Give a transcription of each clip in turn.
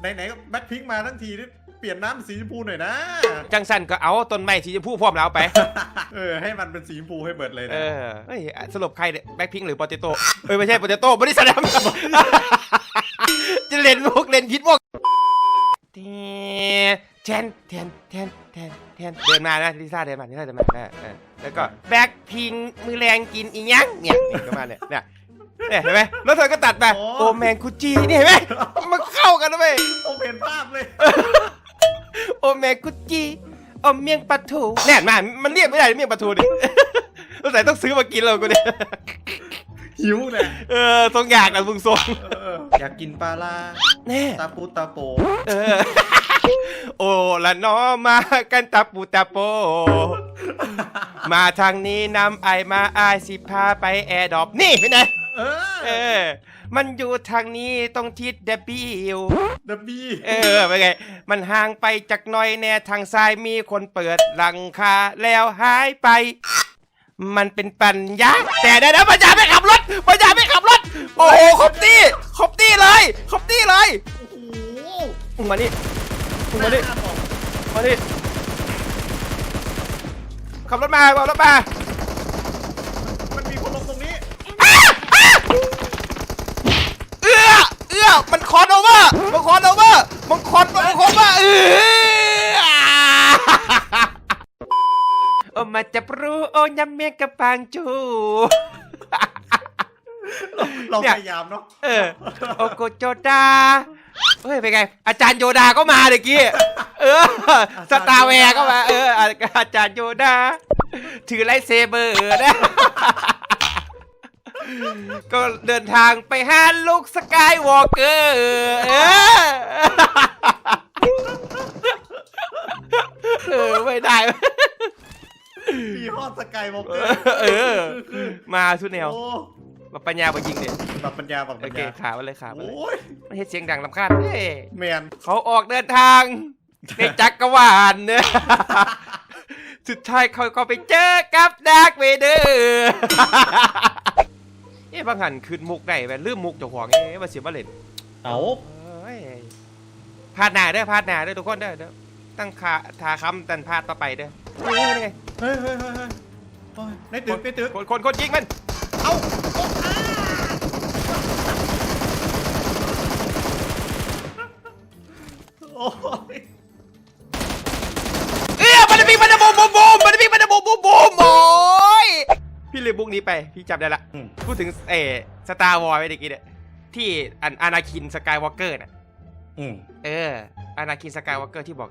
ไหนๆก็แบ็คพิงค์มาทั้งทีนี่เปลี่ยนน้ำเป็นสีชมพูหน่อยนะ จังสันก็เอาต้นไม้สีชมพูพร้อมแล้วไป เออให้มันเป็นสีชมพูให้เบิดเลยเอนะอเฮ้ยสรุปใครเนี่ยแบ็คพิงหรือโปเตโต้เอ้ยไม่ใช่โปเตโต้บริษัทจะเล่นมุกเล่นพิษมุกแทนแทนแทนแทนแทนเดินมานะลิซ่าเดินมาลิซ่าเดินมาเออเออแล้วก็แบ็คพิงมือแรงกินอีหยังเนี่ยเนี่ยก็มาเนี่ยเนี่ย เนี่ยเห็นไหมแล้วเธอก็ตัดไป โอแมนคุจีนี่เห็นไหมมันเข้ากันนะเว้ยโอเห็นภาพเลย โอแมนคุจีโอเมียงปลาทูแน่นมากมันเรียกไม่ได้เมียงปลาทูดิ ต้องใส่ต้องซื้อมากินเรากูเนี่ยหิวเนี่ยเออทรงอยากนะมึงทรงเอออยากกินปลาล่าแน่ตาปูตาโปเออ โอ้ละน้อมากันตาปูตาโป มาทางนี้นำไอมาไอายสิพาไปแอร์ดรอปนี่เป็นไง เอเอออ มันอยู่ทางนี้ต้องทิศเดบิวดับบี้เออเป็นไง มันห่างไปจากหน้อยแน่ทางซ้ายมีคนเปิดหลังคาแล้วหายไป มันเป็นปัญญาแต่เดี๋ยวนะปัญญาไม่ขับรถปัญญาไม่ขับรถ โอ้โหครบตี้ครบตี้เลยครบตี้เลยโอ้โหมึงมานี่มึงมานี่ หน้บอกมาดิขับรถมาขับรถมา มันมีคนลงตรงนี้ เอื้อ เอื้อ มันคอนโอ เวอร์มันคอนโอเวอร์มันคอนมันคอนว่าเอื้อโอมาจับรู้โอยำเมียงกับปางจูเราเนี่ยพยายามเนาะเออโอโกโจดาเฮ้ยเป็นไง อาจารย์โยดาก็มาเมื่อกี้ เออ สตาร์แวร์ก็มา เออ อาจารย์โยดา ถือไลท์เซเบอร์นะ ก็เดินทางไปหาลูกสกายวอล์กเกอร์เออเออไม่ได้ มีฮอดสกายวอล์กเกอเอร์อมาสุดแนวโอ้มาปัญญามายิงเนี่ยแบบปัญญาแบบโอปัญเคญาขาไปเลยขาไปเลยโอ้ยไม่ให้เสียงดังลำคาญเฮ้ยแมนเขาออกเดินทางในจักรวาลเนี่ยสุดท้ายเขาก็ไปเจอกับดาร์กเวเดอร์ เอ๊ะบางหันคืนมุกได้แบบลืมมุกเจ้าของเอ๊ะมาเสียบาเล่นเอาเอ้ยพาดหนาเด้อพาดหนาเด้อทุกคนเด้อเด้อตั้งขาทาคำตันพาดต่อไปเด้อนี่ไงเฮ้ยเฮ้ยเฮ้ยเฮ้ยโอ้ยในตึกในตึกคนคนคนยิงมัน เอาโอ้ยเอ้ยมันจะมีมันจะบูมบูมบูมมันจะมีมันจะบูมบูมบูมโอ้ยพี่เลยบุกนี้ไป พี่จับได้ละ อืม พูดถึงเอสตาร์วอร์ไปเมื่อกี้เนี่ยที่อันอนาคินสกายวอล์กเกอร์น่ะ อืมเอออนาคินสกายวอล์กเกอร์ที่บอก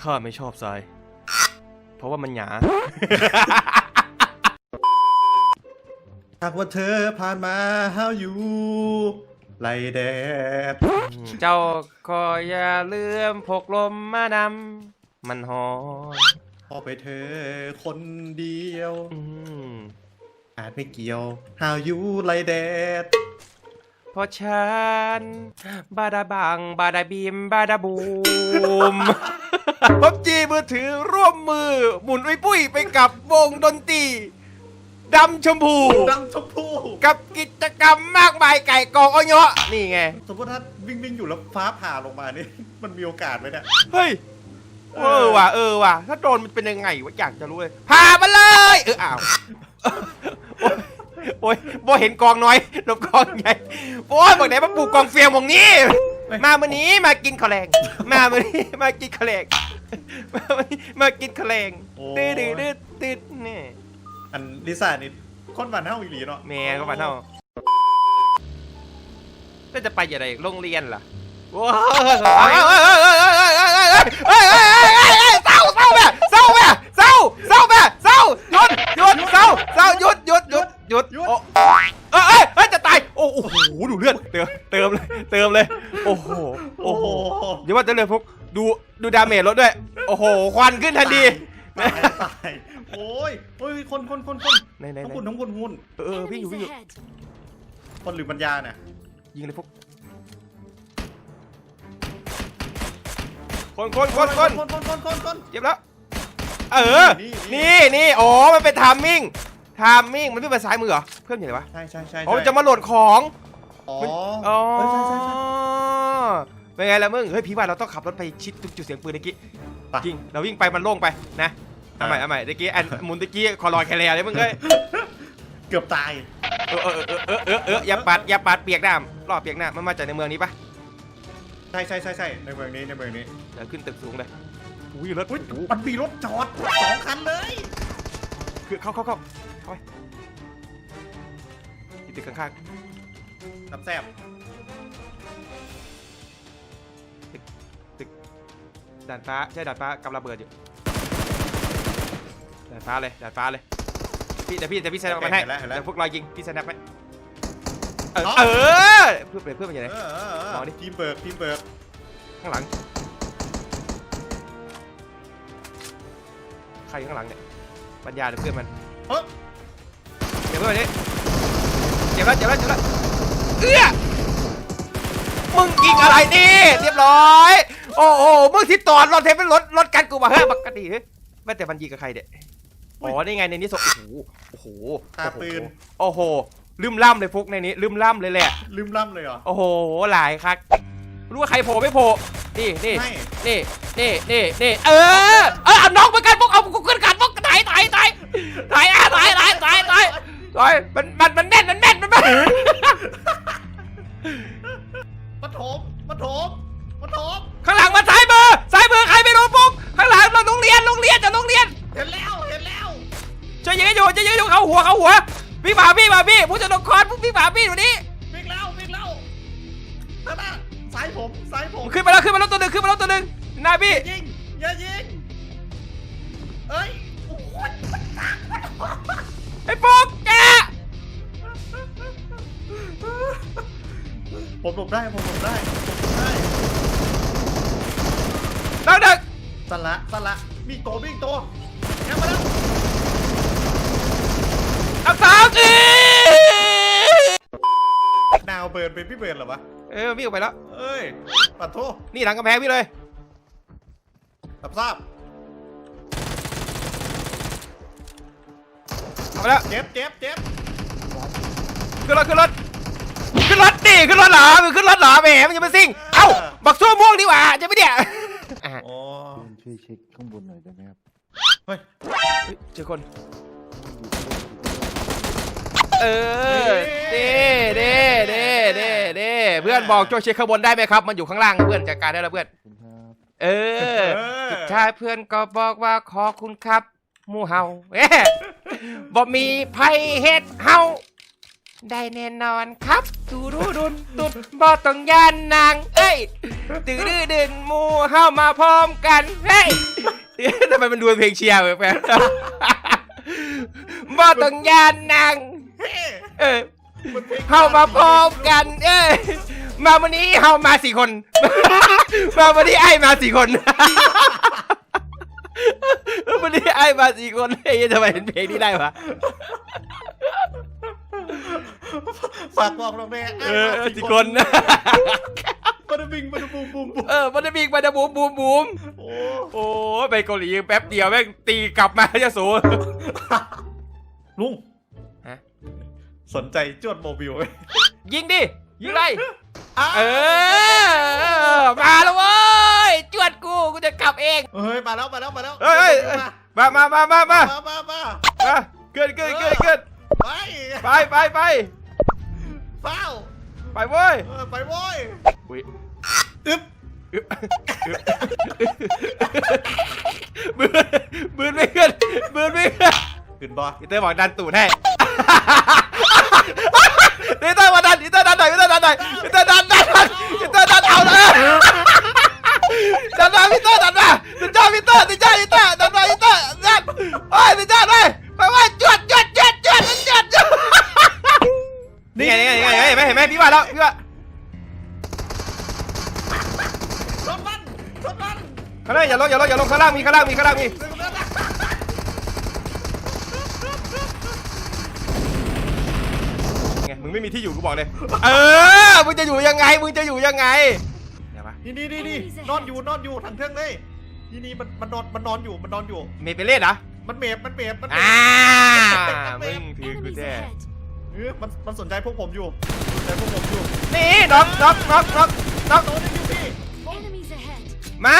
ข้าไม่ชอบทราย เพราะว่ามันหยา หากว่าเธอผ่านมาหาอยู่ไล่แดดเจ้าก็อย่าลืมพกลมมานำมันหอน พอไปเธอคนเดียว อืมอาจไม่เกี่ยวหาอยู่ไล่แดดเพราะฉันบาดาบัง บาดาบีม บาดาบูมพับจีมือถือร่วมมือ หมุนอุ้ยปุ้ยไปกับวงดนตรีดำชมพู ดังชมพูกับกิจกรรมมากมายไก่กองอ้อยเงาะนี่ไง สมมติถ้าวิ่งวิ่งอยู่แล้วฟ้าผ่าลงมานี่ มันมีโอกาสไหมเนี่ย เฮ้ย เอเอออว่ะเออว่ะถ้าโดนมันเป็นยังไงวะอยากจะรู้เลยพามาเลยเอออ้าวโอ๊ยโอ้ยบ่เห็นกองน้อยหลบกองใหญ่โอ้ยบอกไหนมาปลูกกองเฟียงวงนี้ มาวันนี้มากินข้าวแรงมาวันนี้มากินข้าวแรงมาวันนี้มากินข้าวแรงโอ้ตืดตืดตืดตืดนี่อันลิซ่านี่คนบ้านเฮาอีหลีเนาะแม่ก็มาเท่าก็จะไปอย่างไรโรงเรียนล่ะว้าวเฮ้ ไอ้ไอ้ไอ้ไอ้ยเฮ้เศร้าเศร้าแม่เศร้าแม่เศร้าเศร้าแม่เศร้าหยุดหยุดเศร้าเศร้าหยุดหยุดหยุดหยุดโอ้เอ้เอ้เอ้ยจะตายโอ้โหดูเลือดเติมเติมเลยเติมเลยโอ้โหโอ้โหเดี๋ยวว่าจะเลยพวกดูดูดาเมจลดด้วยโอ้โหควันขึ้นทันทีโอ้ยโอ้ยคนคนคนคนไหนไหนทั้งไหนคนทั้งคนคเออพี่อยู่พี่อยู่คนหรือปัญญาเนี่ยยิงเลยพวก คนคนคนคนคนคนคนคนคนเจ็บแล้ว เออ นี่นี่นี่โอ้มันเป็นทามมิ่งทามมิ่ง มันไม่เป็นซ้ายมือเหรอ เพื่อนอยู่ไหนวะ ใช่ใช่ใช่อ๋อมันจะมาโหลดของ อ๋ออ๋อเออใช่ใช่ใช่เอเป็นไงล่ะมึง เฮ้ยพี่ว่าเราต้องขับรถไปชิดตรงจุดเสียงปืนเมื่อกี้ไปจริง เราวิ่งไปมันโล่งไปนะเอาใหม่เอาใหม่เมื่อกี้อันหมุนเมื่อกี้คอลอยแคลร์เลยมึงเอ้ยเกือบตายเออเออเออเออเออเอออย่าปัดอย่าปัดเปียกน้ำรอบเปียกน้ำมันมาจากในเมืองนี้ปะ ใช่ใช่ใช่ใช่ในเมืองนี้ในเมืองนี้เดี๋ยวขึ้นตึกสูงเลยอุ้ยรถอุ้ยมันมีรถจอดสองคันเลยคือเข้าเข้าเข้าเข้าไปที่ตึกข้างน้ำแซบๆด่านฟ้าใช่ด่านฟ้ากำระเบิดอยู่ด่านฟ้าเลยด่านฟ้าเลยพี่เดี๋ยวพี่เดี๋ยวพี่แซนมันให้เดี๋ยวพวกเรายิงพี่แซนนับไหมเออเออเพื่อนเพื่อนมันอยู่ไหน เออเออเอ ลอองดิ ทีมเบิร์กทีมเบิร์กข้างหลัง ใครข้างหลังเนี่ย ปัญญาหรือเพื่อนมันเฮ้ยเดี๋ยวเพื่อนนี้เจ็บแล้วเจ็บแล้วเจ็บแล้วเอื้อมึงยิงอะไรนี่เรียบร้อย โอ้โหมึงที่ตอนรถเทปเป็นรถรถกันกูมาเฮ้ยปกติเฮ้ยไม่แต่มันยิงกับใครเด็อ๋อนี่ไงในนี้ศพโอ้โหโอ้โหตาปืน โอ้โห ลืมล่ำเลยฟุกในนี้ลืมล่ำเลยแหละ ลืมล่ำเลยเหรอ โอ้โหหลายครับรู้ว่าใครโผล่ไม่โผล่นี่นี่ไม่ นี่นี่นี่นี่เออเออเอาน้องไปกันพวกเอากูขึ้นกันพวกตายตายตายตายอะตายตายตายตายตายมันมันมันแม่นมันแม่นมันแม่นปฐมปฐมปฐมข้างหลังมันซ้ายมือซ้ายมือใครไม่รู้ปุ๊กข้างหลังเราโรงเรียนโรงเรียนจะโรงเรียน เห็นแล้ว เห็นแล้ว จะยิงให้อยู่จะยิงให้อยู่เขาหัวเขาหัว พี่ฝาพี่มาพี่ผู้จะโดนคอนพี่ฝาพี่อยู่นี่วิ่งแล้ววิ่งแล้วนั่นน่ะสายผมสายผมขึ้นมาแล้วขึ้นมาแล้วตัวหนึ่งขึ้นมาแล้วตัวหนึ่งหน้าพี่ยิงอย่ายิงเอ้ยโอ้ยไอ้ปุ๊กแกผมหลบได้ผมหลบได้ผมหลบได้น้องหนึ่งสละสละมีโตมีโตแค่มาแล้ว อักสามสี่ดาวเบิร์นเป็นพี่เบิร์นเหรอวะ เออวิ่งออกไปแล้ว เอ้ย ปัดโทษนี่หลังกำแพงพี่เลย รับทราบเอาไปแล้ว เจ็บเจ็บเจ็บขึ้นรถขึ้นรถขึ้นรถดิขึ้นรถเหรอมึงขึ้นรถเหรอแหมมันจะมาซิ่ง เอ้าบักชั่วม่วงดีกว่าจะไม่เนี่ยอะโอ้คุณช่วยเช็คข้างบนหน่อยได้ไหมครับเฮ้ยเฮ้ยเจอคน เออเด้เด้เด้เด้เด้เพื่อนบอกช่วยเช็คข้างบนได้ไหมครับ มันอยู่ข้างล่างเพื่อนจัดการได้แล้วเพื่อนขอบคุณครับเออ สุดท้ายเพื่อนก็บอกว่าขอคุณครับหมูเฮาเอ๊ะบ่มีไผเฮ็ดเฮาได้แน่นอนครับตูรูดุนตุดบ่ต้องยานนางเอ้ยตื่ดื้อดึนหมูเฮามาพร้อมกันเฮ้ยทำไมมันดูเป็นเพลงเชียร์แปลกๆบ่ต้องยานนาง เฮ้เออมันพลงเฮามาพร้อมกัน เอ้ยมาวันนี้เฮามาสี่คน มาวันนี้ไอ้มาสี่คน วันนี้ไอ้มาสี่คนเฮ้ยทำไมเห็นเพลงนี้ได้วะฝากบอกเราแม่เออสี่คนบันบิงบันบูมบูมบูมเออมันจะมีมันจะบูมบูมบูมโอ้โอ้ยไปเกาหลีแป๊บเดียวแม่งตีกลับมาจะสูลุงฮะ สนใจจวดโมบิลไหมยิงดิ ยิงเลยอ้าเออ มาแล้วเว้ย จวดกู กูจะกลับเอง เฮ้ย มาแล้ว มาแล้ว มาแล้วเฮ้ยเฮ้ยเฮ้ยมามามามามามามามามาขึ้นขึ้นขึ้นขึ้นไป ไปไปไปเฝ้าไปเว้ยเออไปโว้ยอุ๊ยอึ๊บบืนบืนไม่ขึ้นบืนไม่ขึ้นขึ้ นบอพีเตอร์บอกดันตูดให้พีเตอร์มาดันพีเตอร์ดันหน่อยพีเตอร์ดันหน่อยพีเตอร์ดันดันดันพีเตอร์ดันเอาเลยดันมาพีเตอร์ดันมาติดจ้าพีเตอร์ติดจ้าพีเตอร์ดันมาพีเตอร์ดันโอ้ยติดจ้าเลยไปว่าจวดจวดจวดจวดจวดจวดนี่ไงนี่ไงนี่ไงเห็นไหมเห็นไหมพี่ว่าแล้วพี่ว่ารถมันรถมันข้างล่างอย่าลงอย่าลงอย่าลงข้างล่างมีข้างล่างมีข้างล่างมี ไม่มีที่อยู่กูบอกเลย เออ มึงจะอยู่ยังไง มึงจะอยู่ยังไงเดี๋ยวนี่นี่นี่นี่นอนอยู่นอนอยู่ทางเครื่องเลยนี่นี่มันมันนอนมันนอนอยู่มันนอนอยู่ เมเปเล่นเหรอ มันเมบมันเมบมันเมอ่ามึงถือกุญแจ็คเออมันมันสนใจพวกผมอยู่สนใจพวกผมอยู่นี่น็อกน็อกน็อกน็อกน็อก โดนยังอยู่พี่ Enemies ahead. มา